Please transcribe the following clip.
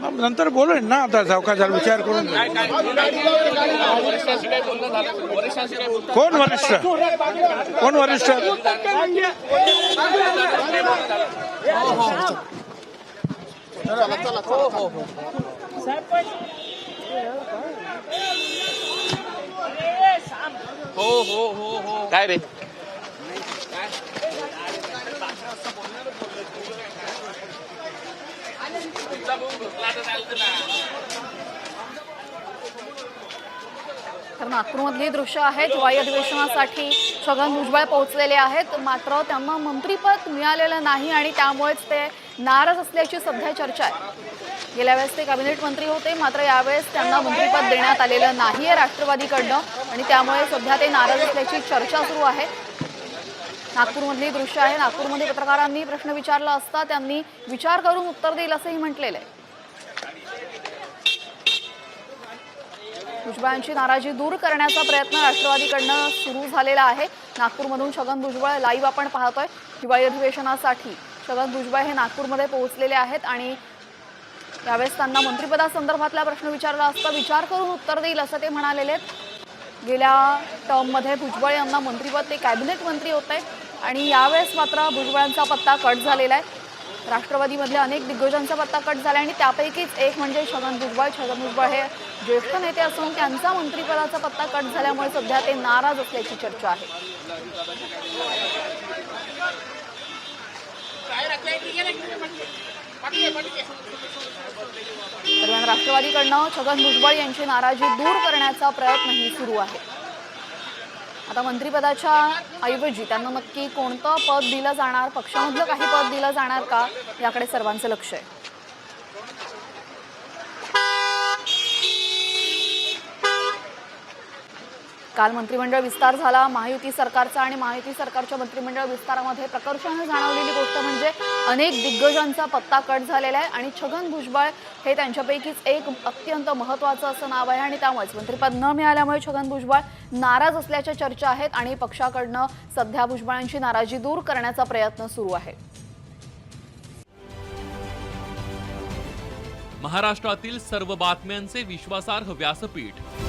मग नंतर बोलून ना आता सावकाशाला विचार करून. कोण वरिष्ठ? कोण वरिष्ठ? काय रे? तर नागपूरमधली दृश्य आहेत हिवाळी अधिवेशनासाठी छगन भुजबळ पोहोचलेले आहेत. मात्र त्यांना मंत्रीपद मिळालेलं नाही आणि त्यामुळेच ते नाराज असल्याची सध्या चर्चा आहे. गेल्या वेळेस ते कॅबिनेट मंत्री होते. मात्र यावेळेस त्यांना मंत्रीपद देण्यात आलेलं नाही आहे राष्ट्रवादीकडनं आणि त्यामुळे सध्या ते नाराज असल्याची चर्चा सुरू आहे. नागपूरमधली दृश्य आहे. नागपूरमध्ये पत्रकारांनी प्रश्न विचारला असता त्यांनी विचार करून उत्तर देईल असंही म्हटलेलं आहे. भुजबळांची नाराजी दूर करण्याचा प्रयत्न राष्ट्रवादीकडनं सुरू झालेला आहे. नागपूरमधून छगन भुजबळ लाईव्ह आपण पाहतोय. हिवाळी अधिवेशनासाठी छगन भुजबळ हे नागपूरमध्ये पोहोचलेले आहेत आणि यावेळेस त्यांना मंत्रिपदासंदर्भातला प्रश्न विचारला असता विचार करून उत्तर देईल असं ते म्हणालेले आहेत. गेल्या टर्ममध्ये भुजबळ यांना मंत्रिपद ते कॅबिनेट मंत्री होते. आणि यावेळेस मात्र भुजबळांचा पत्ता कट झालेला आहे. राष्ट्रवादीमधल्या अनेक दिग्गजांचा पत्ता कट झाला आणि त्यापैकीच एक म्हणजे छगन भुजबळ. छगन भुजबळ हे ज्येष्ठ नेते असून त्यांचा मंत्रिपदाचा पत्ता कट झाल्यामुळे सध्या ते नाराज असल्याची चर्चा आहे. दरम्यान राष्ट्रवादीकडनं छगन भुजबळ यांची नाराजी दूर करण्याचा प्रयत्नही सुरू आहे. आता मंत्रिपदाच्या ऐवजी त्यांना नक्की कोणतं पद दिलं जाणार? पक्षामधलं काही पद दिलं जाणार का? याकडे सर्वांचं लक्ष आहे. काल मंत्रिमंडळ विस्तार झाला. महायुती सरकारचा आणि महायुती सरकारच्या मंत्रिमंडळ विस्तारामध्ये प्रकर्षानं जाणवलेली गोष्ट म्हणजे अनेक दिग्गजांचा पत्ता कट झालेला आहे आणि छगन भुजबळ हे त्यांच्यापैकीच एक अत्यंत महत्त्वाचं असं नाव आहे आणि त्यामुळेच मंत्रिपद न मिळाल्यामुळे छगन भुजबळ नाराज असल्याच्या चर्चा आहेत आणि पक्षाकडनं सध्या भुजबळांची नाराजी दूर करण्याचा प्रयत्न सुरू आहे. महाराष्ट्रातील सर्व बातम्यांचे विश्वासार्ह व्यासपीठ.